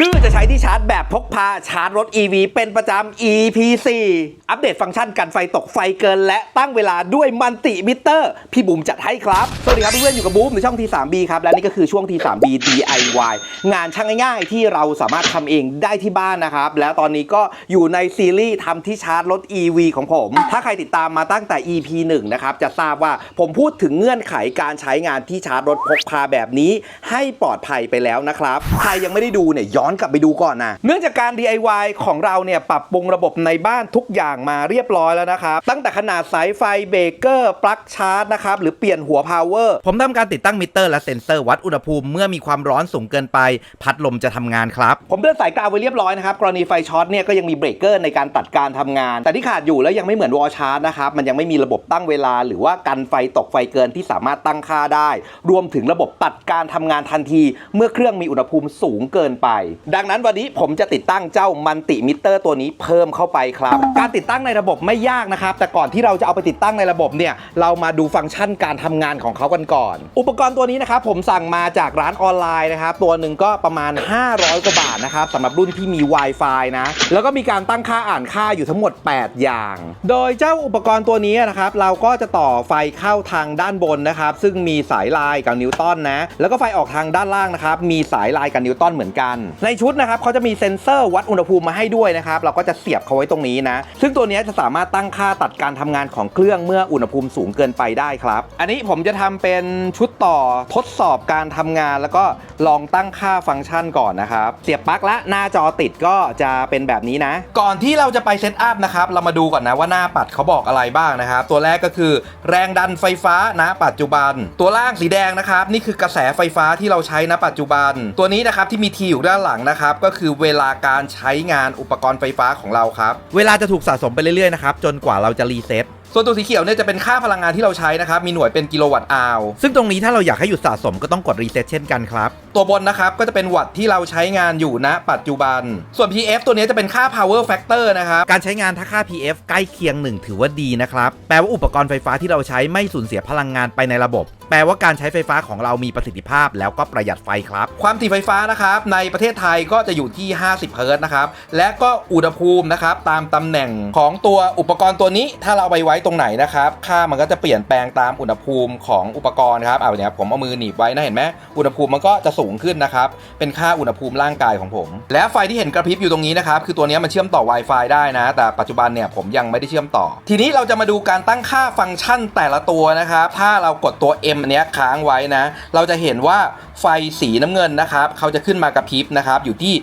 ดื้อจะใช้ที่ชาร์จแบบพกพาชาร์จรถ EV เป็นประจำ EP 4 อัปเดตฟังก์ชันกันไฟตกไฟเกิน และตั้งเวลาด้วยมันติมิเตอร์ พี่บุ๋มจัดให้ครับ สวัสดีครับเพื่อนๆอยู่กับบูมในช่อง T3B ครับ และนี่ก็คือช่วง T3B DIY งานช่างง่ายๆ ที่เราสามารถทำเองได้ที่บ้านนะครับ แล้วตอนนี้ก็อยู่ในซีรีส์ทำที่ชาร์จรถ EV ของผม ถ้าใครติดตามมาตั้งแต่ EP 1 นะครับจะทราบว่าผมพูดถึงเงื่อนไขการใช้งานที่ชาร์จรถพกพาแบบนี้ ให้ปลอดภัยไปแล้วนะครับใครยังไม่ได้ดูเนี่ยย้อนกลับไปดูก่อนนะเนื่องจากการ DIY ของเราเนี่ยปรับปรุงระบบในบ้านทุกอย่างมาเรียบร้อยแล้วนะครับตั้งแต่ขนาดสายไฟเบรกเกอร์ปลั๊กชาร์จนะครับหรือเปลี่ยนหัวพาวเวอร์ผมทำการติดตั้งมิเตอร์และเซ็นเซอร์วัดอุณหภูมิเมื่อมีความร้อนสูงเกินไป พัดลมจะทำงานครับ ผมเดินสายกาวไว้เรียบร้อยนะครับกรณีไฟช็อตเนี่ยก็ยังมีเบรกเกอร์ในการตัดการทำงาน แต่ที่ขาดอยู่แล้วยังไม่เหมือนวอลชาร์จนะครับมันยังไม่มีระบบตั้งเวลา หรือว่ากันไฟตกไฟเกินที่สามารถตั้งค่าได้ รวมถึงระบบตัดการทำงานทันที เมื่อเครื่องมีอุณหภูมิสูงเกินไปดังนั้นวันนี้ผมจะติดตั้งเจ้ามันติมิเตอร์ตัวนี้เพิ่มเข้าไปครับ การติดตั้งในระบบไม่ยากนะครับ แต่ก่อนที่เราจะเอาไปติดตั้งในระบบเนี่ย เรามาดูฟังก์ชันการทำงานของเขากันก่อน อุปกรณ์ตัวนี้นะครับผมสั่งมาจากร้านออนไลน์นะครับ ตัวหนึ่งก็ประมาณ 500 กว่าบาทนะครับสำหรับรุ่นที่มี Wi-Fi นะ แล้วก็มีการตั้งค่าอ่านค่าอยู่ทั้งหมด 8 อย่าง โดยเจ้าอุปกรณ์ตัวนี้นะครับ เราก็จะต่อไฟเข้าทางด้านบนนะครับ ซึ่งมีสายลายกับนิวตันนะ แล้วก็ไฟออกทางด้านล่างนะครับ มีสายลายกับนิวตันเหมือนกันในชุดนะครับเขาจะมีเซ็นเซอร์วัดอุณหภูมิมาให้ด้วยนะครับเราก็จะเสียบเขาไว้ตรงนี้นะ ซึ่งตัวนี้จะสามารถตั้งค่าตัดการทำงานของเครื่องเมื่ออุณหภูมิสูงเกินไปได้ครับ อันนี้ผมจะทำเป็นชุดต่อทดสอบการทำงาน แล้วก็ลองตั้งค่าฟังก์ชันก่อนนะครับเสียบปลั๊กและหน้าจอติดก็จะเป็นแบบนี้นะ ก่อนที่เราจะไปเซตอัพนะครับเรามาดูก่อนนะว่าหน้าปัดเขาบอกอะไรบ้างนะครับตัวแรกก็คือแรงดันไฟฟ้าณปัจจุบัน ตัวล่างสีแดงนะครับนี่คือกระแสไฟฟ้าที่เราใช้ณปัจจุบัน ตัวนี้นะครับที่มีทีอยู่ด้านหลังนะครับก็คือเวลาการใช้งานอุปกรณ์ไฟฟ้าของเราครับ เวลาจะถูกสะสมไปเรื่อยๆนะครับจนกว่าเราจะรีเซ็ต ส่วนตัวสีเขียวเนี่ยจะเป็นค่าพลังงานที่เราใช้นะครับ มีหน่วยเป็นกิโลวัตต์อาวซึ่งตรงนี้ถ้าเราอยากให้หยุดสะสมก็ต้องกดรีเซ็ตเช่นกันครับ ตัวบนนะครับก็จะเป็นวัตต์ที่เราใช้งานอยู่ณปัจจุบัน ส่วน PF ตัวนี้จะเป็นค่า power factor นะครับ การใช้งานถ้าค่า PF ใกล้เคียง 1 ถือว่าดีนะครับ แปลว่าอุปกรณ์ไฟฟ้าที่เราใช้ไม่สูญเสียพลังงานไปในระบบ แปลว่าการใช้ไฟฟ้าของเรามีประสิทธิภาพ แล้วก็ประหยัดไฟครับ ความถี่ไฟฟ้านะครับในประเทศไทยก็จะอยู่ที่ 50เฮิรตซ์นะครับ และก็อุณหภูมินะครับตามตำแหน่งของตัวอุปกรณ์ตัวนี้ถ้าเราเอาไปไว้ตรงไหนนะครับค่ามันก็จะเปลี่ยนแปลงตามอุณหภูมิของอุปกรณ์ครับเอาเนี่ยผมเอามือหนีบไว้นะเห็นไหมอุณหภูมิมันก็จะสูงขึ้นนะครับเป็นค่าอุณหภูมิร่างกายของผม และไฟที่เห็นกระพริบอยู่ตรงนี้นะครับคือตัวนี้มันเชื่อมต่อ Wi-Fi ได้นะ แต่ปัจจุบันเนี่ยผมยังไม่ได้เชื่อมต่อ ทีนี้เราจะมาดูการตั้งค่าฟังก์ชันแต่ละตัวนะครับถ้าเรากดตัว M อันเนี้ยค้างไว้นะ เราจะเห็นว่า ไฟสีน้ำเงินนะครับเขาจะขึ้นมากระพริบนะครับอยู่ที่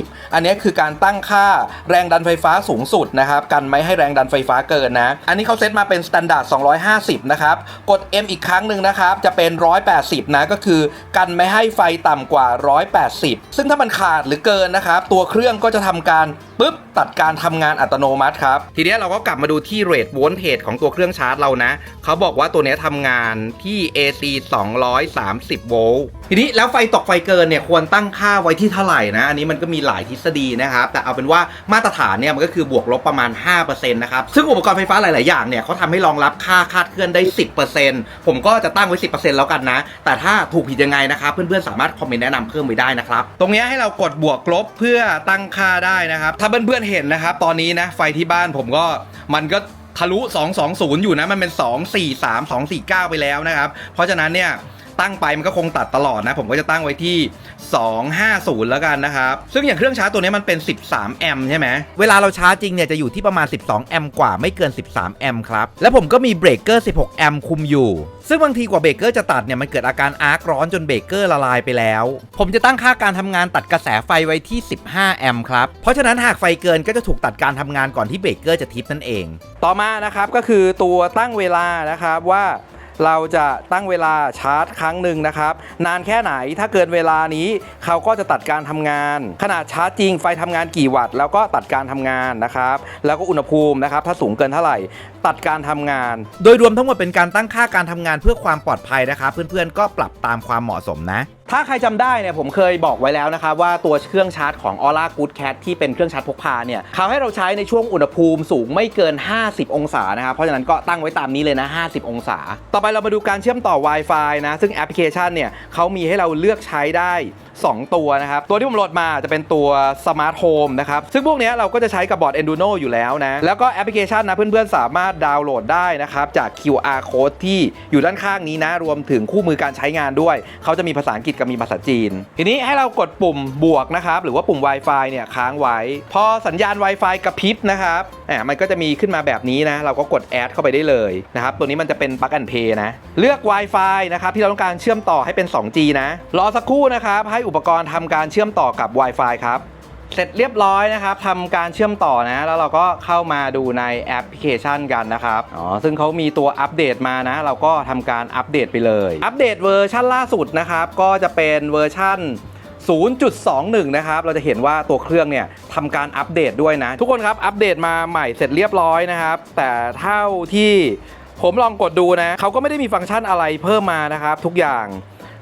250 อันนี้คือการตั้งค่าแรงดันไฟฟ้าสูงสุดนะครับกันไม่ให้แรงดันไฟฟ้าเกินนะอันนี้เขาเซตมาเป็นสแตนดาร์ด250 นะครับกด M อีกครั้งหนึ่งนะครับจะเป็น 180 นะก็คือกันไม่ให้ไฟต่ำกว่า 180 ซึ่งถ้ามันขาดหรือเกินนะครับตัวเครื่องก็จะทำการ ปุ๊บตัดการทำงานอัตโนมัติครับ ทีนี้เราก็กลับมาดูที่เรทโวลต์เทจของตัวเครื่องชาร์จเรานะ เขาบอกว่าตัวนี้ทำงานที่ AC 230 โวลต์ ทีนี้แล้วไฟตกไฟเกินเนี่ยควรตั้งค่าไว้ที่เท่าไหร่นะ อันนี้มันก็มีหลายทฤษฎีนะครับ แต่เอาเป็นว่ามาตรฐานเนี่ยมันก็คือบวกลบประมาณ 5%นะครับ ซึ่งอุปกรณ์ไฟฟ้าหลาย ๆ อย่างเนี่ยเขาทำให้รองรับค่าคาดเคลื่อนได้ 10%ผมก็จะตั้งไว้ 10%แล้วกันนะ แต่ถ้าถูกผิดยังไงนะครับเพื่อน ๆ สามารถคอมเมนต์แนะนำเพิ่มไว้ได้นะครับ ตรงนี้ให้เรากดบวกลบเพื่อตั้งค่าได้นะครับ ถ้าเพื่อน ๆ เห็นนะครับ ตอนนี้นะไฟที่บ้านผมก็มันก็ทะลุ 220 อยู่นะ มันเป็น 243 249 ไปแล้วนะครับ เพราะฉะนั้นเนี่ย ตั้งไปมันก็คงตัดตลอดนะ ผมก็จะตั้งไว้ที่ 250 แล้วกันนะครับ ซึ่งอย่างเครื่องชาร์จตัวนี้มันเป็น 13 แอมป์ใช่ไหมเวลาเราชาร์จจริงเนี่ยจะอยู่ที่ประมาณ 12 แอมป์กว่าไม่เกิน 13 แอมป์ครับ และผมก็มีเบรกเกอร์ 16 แอมป์คุมอยู่ ซึ่งบางทีกว่าเบรกเกอร์จะตัดเนี่ยมันเกิดอาการอาร์คร้อนจนเบรกเกอร์ละลายไปแล้ว ผมจะตั้งค่าการทำงานตัดกระแสไฟไว้ที่ 15 แอมป์ครับ เพราะฉะนั้นหากไฟเกินก็จะถูกตัดการทำงานก่อนที่เบรกเกอร์จะทิปนั่นเอง ต่อมานะครับก็คือตัวตั้งเวลานะครับว่า เราจะตั้งเวลาชาร์จครั้งหนึ่งนะครับ นานแค่ไหนถ้าเกินเวลานี้เขาก็จะตัดการทำงาน ขนาดชาร์จจริงไฟทำงานกี่วัตต์แล้วก็ตัดการทำงานนะครับ แล้วก็อุณหภูมินะครับถ้าสูงเกินเท่าไหร่ ตัดการทำงาน โดยรวมทั้งหมดเป็นการตั้งค่าการทำงานเพื่อความปลอดภัยนะครับ เพื่อนๆก็ปรับตามความเหมาะสมนะ ถ้าใครจำได้เนี่ยผมเคยบอกไว้แล้วนะครับว่าตัวเครื่องชาร์จของ Aura Good Cat ที่เป็นเครื่องชาร์จพกพาเนี่ยเขาให้เราใช้ในช่วงอุณหภูมิสูงไม่เกิน 50 องศานะครับเพราะฉะนั้นก็ตั้งไว้ตามนี้เลยนะ 50 องศา ต่อไปเรามาดูการเชื่อมต่อ Wi-Fi นะซึ่งแอปพลิเคชันเนี่ยเขามีให้เราเลือกใช้ได้2 ตัวนะครับ ตัวที่ผมโหลดมาจะเป็นตัว Smart Home นะครับ ซึ่งพวกนี้เราก็จะใช้กับบอร์ด Arduino อยู่แล้วนะ แล้วก็แอปพลิเคชันนะเพื่อนๆ สามารถดาวน์โหลดได้นะครับ จาก QR code ที่อยู่ด้านข้างนี้นะ รวมถึงคู่มือการใช้งานด้วย เขาจะมีภาษาอังกฤษกับมีภาษาจีน ทีนี้ให้เรากดปุ่มบวกนะครับ หรือว่าปุ่ม Wi-Fi เนี่ยค้างไว้ พอสัญญาณ Wi-Fi กระพริบนะครับแหมมันก็จะมีขึ้นมาแบบนี้นะ เราก็กดแอดเข้าไปได้เลยนะครับ ตัวนี้มันจะเป็น Plug and Play นะ เลือก Wi-Fi นะครับที่เราต้องการเชื่อมต่อให้เป็น 2G นะ รอสักครู่นะครับให้อุปกรณ์ทำการเชื่อมต่อกับ Wi-Fi ครับ เสร็จเรียบร้อยนะครับทำการเชื่อมต่อนะ แล้วเราก็เข้ามาดูในแอปพลิเคชันกันนะครับ อ๋อ ซึ่งเขามีตัวอัปเดตมานะ เราก็ทำการอัปเดตไปเลย อัปเดตเวอร์ชันล่าสุดนะครับ ก็จะเป็นเวอร์ชัน0.21 นะครับ เราจะเห็นว่าตัวเครื่องเนี่ยทำการอัปเดตด้วยนะ ทุกคนครับ อัปเดตมาใหม่เสร็จเรียบร้อยนะครับ แต่เท่าที่ผมลองกดดูนะ เขาก็ไม่ได้มีฟังก์ชันอะไรเพิ่มมานะครับ ทุกอย่าง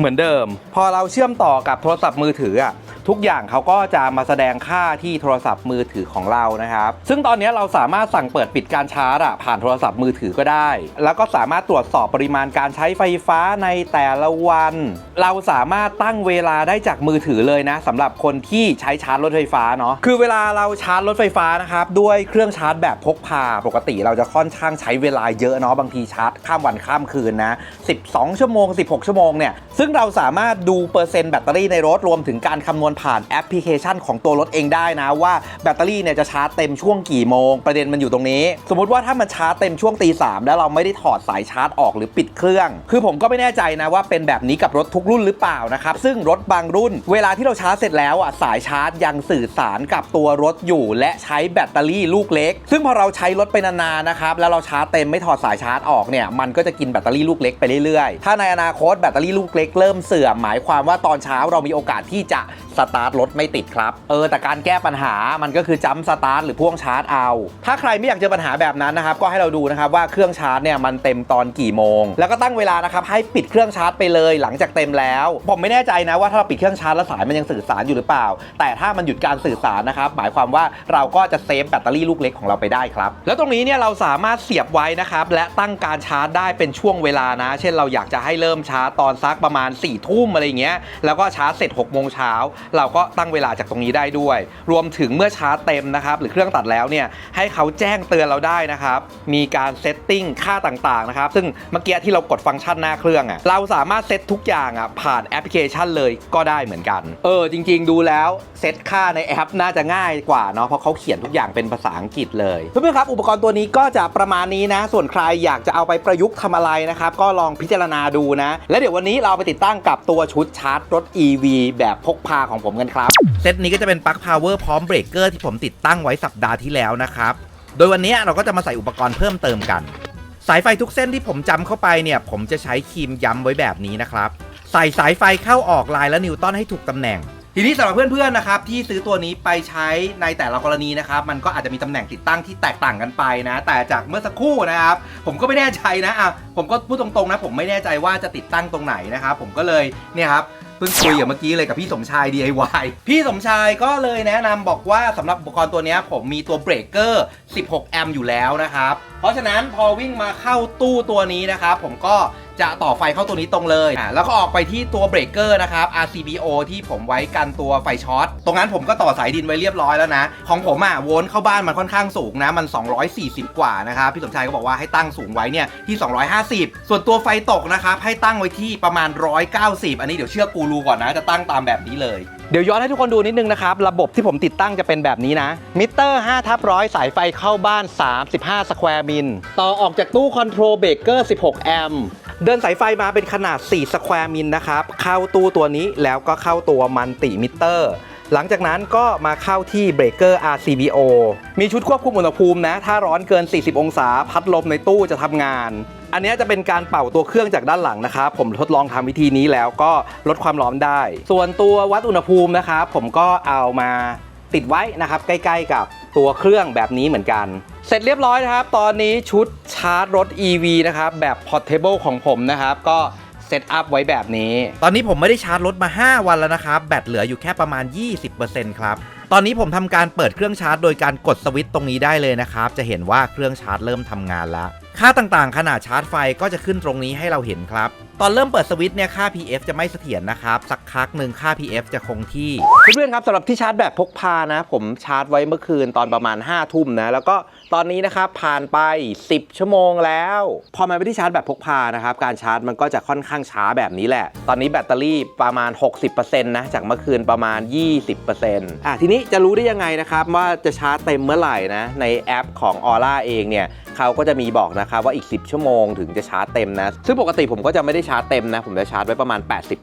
เหมือนเดิม พอเราเชื่อมต่อกับโทรศัพท์มือถืออะ ทุกอย่างเขาก็จะมาแสดงค่าที่โทรศัพท์มือถือของเรานะครับ ซึ่งตอนนี้เราสามารถสั่งเปิดปิดการชาร์จผ่านโทรศัพท์มือถือก็ได้ แล้วก็สามารถตรวจสอบปริมาณการใช้ไฟฟ้าในแต่ละวัน เราสามารถตั้งเวลาได้จากมือถือเลยนะสำหรับคนที่ใช้ชาร์จรถไฟฟ้าเนาะคือเวลาเราชาร์จรถไฟฟ้านะครับด้วยเครื่องชาร์จแบบพกพาปกติเราจะค่อนข้างใช้เวลาเยอะเนาะบางทีชาร์จข้ามวันข้ามคืนนะ 12 ชั่วโมง 16 ชั่วโมงเนี่ยซึ่งเราสามารถดูเปอร์เซ็นต์แบตเตอรี่ในรถรวมถึงการคำนวณผ่านแอปพลิเคชันของตัวรถเองได้นะว่าแบตเตอรี่เนี่ยจะชาร์จเต็มช่วงกี่โมง ประเด็นมันอยู่ตรงนี้ สมมติว่าถ้ามันชาร์จเต็มช่วงตีสามแล้วเราไม่ได้ถอดสายชาร์จออกหรือปิดเครื่อง คือผมก็ไม่แน่ใจนะว่าเป็นแบบนี้กับรถทุกรุ่นหรือเปล่านะครับซึ่งรถบางรุ่น เวลาที่เราชาร์จเสร็จแล้วอะสายชาร์จยังสื่อสารกับตัวรถอยู่ และใช้แบตเตอรี่ลูกเล็ก ซึ่งพอเราใช้รถไปนานๆนะครับแล้วเราชาร์จเต็มไม่ถอดสายชาร์จออกเนี่ยมันก็จะกินแบตเตอรี่ลูกเล็กไปเรื่อยๆ ถ้าในอนาคตแบตเตอรี่ลูกเล็กเริ่มเสื่อมหมายความว่าตอนเช้าเรามีโอกาสที่จะสตาร์ทรถไม่ติดครับ เออ แต่การแก้ปัญหามันก็คือจัมสตาร์ทหรือพ่วงชาร์จเอา ถ้าใครไม่อยากเจอปัญหาแบบนั้นนะครับ ก็ให้เราดูนะครับว่าเครื่องชาร์จเนี่ยมันเต็มตอนกี่โมง แล้วก็ตั้งเวลานะครับให้ปิดเครื่องชาร์จไปเลยหลังจากเต็มแล้ว ผมไม่แน่ใจนะว่าถ้าเราปิดเครื่องชาร์จแล้วสายมันยังสื่อสารอยู่หรือเปล่า แต่ถ้ามันหยุดการสื่อสารนะครับหมายความว่าเราก็จะเซฟแบตเตอรี่ลูกเล็กของเราไปได้ครับ แล้วตรงนี้เนี่ยเราสามารถเสียบไว้นะครับและตั้งการชาร์จได้เป็นช่วงเวลานะ เช่นเราอยากจะให้เริ่มชาร์จตอนสักประมาณ4ี่ทุ่มอะไรเงี้ยแล้วก็ชาร์จเสร็จ6กโมงเช้าเราก็ตั้งเวลาจากตรงนี้ได้ด้วย รวมถึงเมื่อชาร์จเต็มนะครับ หรือเครื่องตัดแล้วเนี่ยให้เขาแจ้งเตือนเราได้นะครับ มีการเซตติ้งค่าต่างๆนะครับ ซึ่งเมื่อกี้ที่เรากดฟังก์ชันหน้าเครื่องอะ่ะเราสามารถเซตทุกอย่างอะผ่านแอปพลิเคชันเลยก็ได้เหมือนกัน เออ จริง ๆ ดูแล้วเซตค่าในแอปน่าจะง่ายกว่าเนาะเพราะเขาเขียนทุกอย่างเป็นภาษาอังกฤษเลยเพื่อนๆครับอุปกรณ์ตัวนี้ก็จะประมาณนี้นะ ส่วนใครอยากจะเอาไปประยุกต์ทำอะไรนะครับก็ลองพิจารณาดูนะ แล้วเดี๋ยววันนี้เราไปติดตั้งกับตัวชุดชาร์จรถ EV แบบพกพาของผมกันครับ เซตนี้ก็จะเป็นปลั๊กพาวเวอร์พร้อมเบรกเกอร์ที่ผมติดตั้งไว้สัปดาห์ที่แล้วนะครับ โดยวันนี้เราก็จะมาใส่อุปกรณ์เพิ่มเติมกัน สายไฟทุกเส้นที่ผมจำเข้าไปเนี่ย ผมจะใช้ครีมย้ำไว้แบบนี้นะครับ ใส่สายไฟเข้าออกลายและนิวตันให้ถูกตำแหน่งทีนี้สำหรับเพื่อนๆนะครับที่ซื้อตัวนี้ไปใช้ในแต่ละกรณีนะครับมันก็อาจจะมีตำแหน่งติดตั้งที่แตกต่างกันไปนะ แต่จากเมื่อสักครู่นะครับ ผมก็ไม่แน่ใจนะอะผมก็พูดตรงๆนะ ผมไม่แน่ใจว่าจะติดตั้งตรงไหนนะครับผมก็เลยเนี่ยครับ เพิ่งคุยกับเมื่อกี้เลยกับพี่สมชาย DIY พี่สมชายก็เลยแนะนำบอกว่าสำหรับอุปกรณ์ตัวนี้ผมมีตัวเบรกเกอร์ 16 แอมป์อยู่แล้วนะครับ เพราะฉะนั้นพอวิ่งมาเข้าตู้ตัวนี้นะครับผมก็ จะต่อไฟเข้าตัวนี้ตรงเลยอะแล้วก็ออกไปที่ตัวเบรกเกอร์นะครับ RCBO ที่ผมไว้กันตัวไฟช็อตตรงนั้นผมก็ต่อสายดินไว้เรียบร้อยแล้วนะ ของผมอะโวลต์เข้าบ้านมันค่อนข้างสูงนะมัน 240 กว่านะครับพี่สมชายก็บอกว่าให้ตั้งสูงไว้เนี่ยที่ 250 ส่วนตัวไฟตกนะครับให้ตั้งไว้ที่ประมาณ 190 อันนี้เดี๋ยวเชื่อกูรูก่อนนะจะตั้งตามแบบนี้เลยเดี๋ยวย้อนให้ทุกคนดูนิดนึงนะครับ ระบบที่ผมติดตั้งจะเป็นแบบนี้นะ มิเตอร์ 5 ทับร้อยสายไฟเข้าบ้าน 35 สแควร์มิล ต่อออกจากตู้คอนโทรลเบรกเกอร์ 16 แอมป์ เดินสายไฟมาเป็นขนาด 4 สแควร์มิลนะครับ เข้าตู้ตัวนี้แล้วก็เข้าตัวมันติมิเตอร์ หลังจากนั้นก็มาเข้าที่เบรกเกอร์ RCBO มีชุดควบคุมอุณหภูมินะ ถ้าร้อนเกิน 40 องศา พัดลมในตู้จะทำงาน อันนี้จะเป็นการเป่าตัวเครื่องจากด้านหลังนะครับ ผมทดลองทำวิธีนี้แล้วก็ลดความร้อนได้ ส่วนตัววัดอุณหภูมินะครับผมก็เอามาติดไว้นะครับใกล้ ๆ กับ ตัวเครื่องแบบนี้เหมือนกัน เสร็จเรียบร้อยนะครับ ตอนนี้ชุดชาร์จรถ EV นะครับ แบบ Portable ของผมนะครับ ก็เซตอัพไว้แบบนี้ ตอนนี้ผมไม่ได้ชาร์จรถมา 5 วันแล้วนะครับ แบตเหลืออยู่แค่ประมาณ 20%ครับ ตอนนี้ผมทำการเปิดเครื่องชาร์จโดยการกดสวิตช์ตรงนี้ได้เลยนะครับ จะเห็นว่าเครื่องชาร์จเริ่มทำงานแล้ว ค่าต่างๆ ขนาดชาร์จไฟก็จะขึ้นตรงนี้ให้เราเห็นครับ ตอนเริ่มเปิดสวิตช์เนี่ยค่า PF จะไม่เสถียรนะครับ สักพักหนึ่งค่า PF จะคงที่เพื่อนๆครับสำหรับที่ชาร์จแบบพกพานะ ผมชาร์จไว้เมื่อคืนตอนประมาณ5้าทุ่มนะ แล้วก็ตอนนี้นะครับผ่านไป 10 ชั่วโมงแล้ว พอมาไปที่ชาร์จแบบพกพานะครับ การชาร์จมันก็จะค่อนข้างช้าแบบนี้แหละ ตอนนี้แบตเตอรี่ประมาณ 60%นะจากเมื่อคืนประมาณ 20%อะทีนี้จะรู้ได้ยังไงนะครับว่าจะชาร์จเต็มเมื่อไหร่นะในแอปของ Aura เองเนี่ย เขาก็จะมีบอกนะครับว่าอีก 10 ชั่วโมงถึงจะชาร์จเต็มนะ ซึ่งปกติผมก็จะไม่ได้ชาร์จเต็มนะ ผมจะชาร์จไว้ประมาณ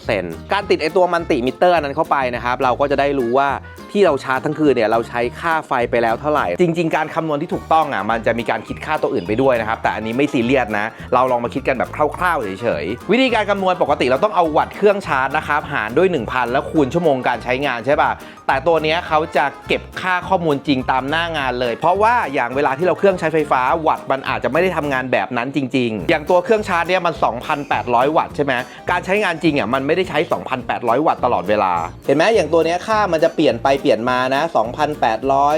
80%การติดไอตัวมันติมิเตอร์นั้นเข้าไปนะครับ เราก็จะได้รู้ว่าที่เราชาร์จทั้งคืนเนี่ยเราใช้ค่าไฟไปแล้วเท่าไหร่ จริง ๆ การคำนวณที่ถูกต้องอะมันจะมีการคิดค่าตัวอื่นไปด้วยนะครับ แต่อันนี้ไม่ซีเรียสนะ เราลองมาคิดกันแบบคร่าวๆเฉยๆวิธีการคำนวณปกติเราต้องเอาวัตต์เครื่องชาร์จนะครับหารด้วย 1,000 แล้วคูณชั่วโมงการใช้งานใช่ป่ะแต่ตัวนี้เขาจะเก็บค่าข้อมูลจริงตามหน้างานเลย เพราะว่าอย่างเวลาที่เราเครื่องใช้ไฟฟ้าวัตมันอาจจะไม่ได้ทำงานแบบนั้นจริง ๆ อย่างตัวเครื่องชาร์จเนี่ยมัน 2,800 วัตต์ใช่ไหมการใช้งานจริงอะมันไม่ได้ใช้ 2,800 วัตต์ตลอดเวลา เห็นไหมอย่างตัวเนี้ยค่ามันจะเปลี่ยนไปเปลี่ยนมานะ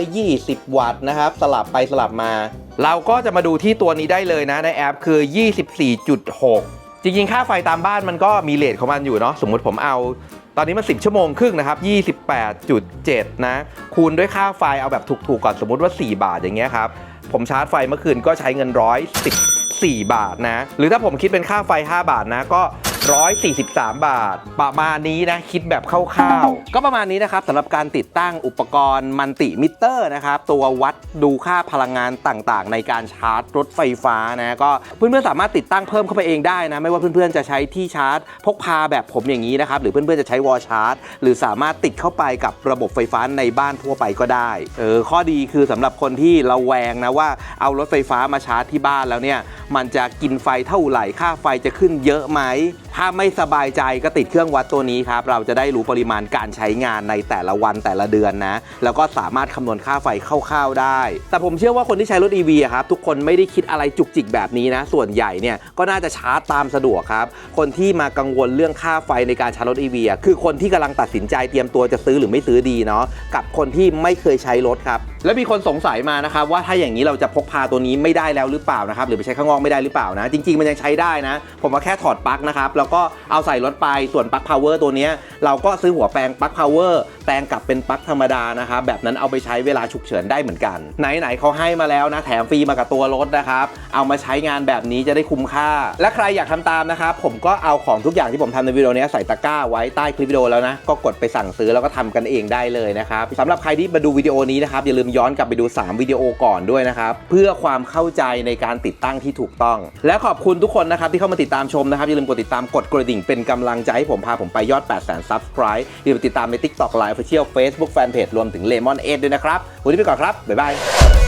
2,820 วัตต์นะครับสลับไปสลับมา เราก็จะมาดูที่ตัวนี้ได้เลยนะในแอปคือ 24.6จริงๆ ค่าไฟตามบ้านมันก็มีเลทของมันอยู่เนาะ สมมุติผมเอา ตอนนี้มัน 10 ชั่วโมงครึ่งนะครับ 28.7 นะ คูณด้วยค่าไฟเอาแบบถูกๆก่อน สมมุติว่า 4 บาทอย่างเงี้ยครับ ผมชาร์จไฟเมื่อคืนก็ใช้เงินร้อย14 บาทนะ หรือถ้าผมคิดเป็นค่าไฟ 5 บาทนะก็ 143 บาท ประมาณนี้นะคิดแบบคร่าวๆ ก็ประมาณนี้นะครับสำหรับการติดตั้งอุปกรณ์มันติมิเตอร์นะครับ ตัววัดดูค่าพลังงานต่างๆ ในการชาร์จรถไฟฟ้านะก็เพื่อนๆสามารถติดตั้งเพิ่มเข้าไปเองได้นะ ไม่ว่าเพื่อนๆจะใช้ที่ชาร์จ พกพาแบบผมอย่างนี้นะครับ หรือเพื่อนๆจะใช้วอลชาร์จ หรือสามารถติดเข้าไปกับระบบไฟฟ้าในบ้านทั่วไปก็ได้เออข้อดีคือสำหรับคนที่ระแวงนะว่าเอารถไฟฟ้ามาชาร์จที่บ้านแล้วเนี่ยมันจะกินไฟเท่าไหร่ค่าไฟจะขึ้นเยอะไหมถ้าไม่สบายใจก็ติดเครื่องวัดตัวนี้ครับ เราจะได้รู้ปริมาณการใช้งานในแต่ละวันแต่ละเดือนนะ แล้วก็สามารถคำนวณค่าไฟคร่าวๆได้ แต่ผมเชื่อว่าคนที่ใช้รถ EV อะครับ ทุกคนไม่ได้คิดอะไรจุกจิกแบบนี้นะ ส่วนใหญ่เนี่ยก็น่าจะชาร์จตามสะดวกครับ คนที่มากังวลเรื่องค่าไฟในการชาร์จรถ EV อะคือคนที่กำลังตัดสินใจเตรียมตัวจะซื้อหรือไม่ซื้อดีเนาะกับคนที่ไม่เคยใช้รถครับ แล้วมีคนสงสัยมานะครับว่าถ้าอย่างนี้เราจะพกพาตัวนี้ไม่ได้แล้วหรือเปล่านะครับหรือไปใช้ข้างนอกไม่ได้หรือเปล่านะ จริง ๆ มันยังใช้ได้นะ ผมก็แค่ถอดปลั๊กนะครับแล้วก็เอาใส่รถไปส่วนปลั๊กพาวเวอร์ตัวนี้เราก็ซื้อหัวแปลงปลั๊กพาวเวอร์แปลงกลับเป็นปลั๊กธรรมดานะครับแบบนั้นเอาไปใช้เวลาฉุกเฉินได้เหมือนกัน ไหนๆเขาให้มาแล้วนะแถมฟรีมากับตัวรถนะครับเอามาใช้งานแบบนี้จะได้คุ้มค่า และใครอยากทำตามนะครับผมก็เอาของทุกอย่างที่ผมทำในวิดีโอนี้ใส่ตะกร้าไว้ใต้คลิปวิดีโอแล้วนะก็กดไปสั่งซื้อแล้วก็ทำกันเองได้เลยนะครับสำหรับใครที่มาดูวิดีโอนี้นะครับอย่าลืมย้อนกลับไปดู 3 วิดีโอก่อนด้วยนะครับ เพื่อความเข้าใจในการติดตั้งที่ถูกต้อง และขอบคุณทุกคนนะครับที่เข้ามาติดตามชมนะครับอย่าลืมกดติดตามกดกระดิ่งเป็นกำลังใจให้ผมพาผมไปยอด 8 0 0 0 0 subscribe อย่าลืมติดตามใน TikTok Live Official Facebook Fanpage รวมถึง Lemon 8ด้วยนะครับวันนี้ไปก่อนครับบ๊ายบาย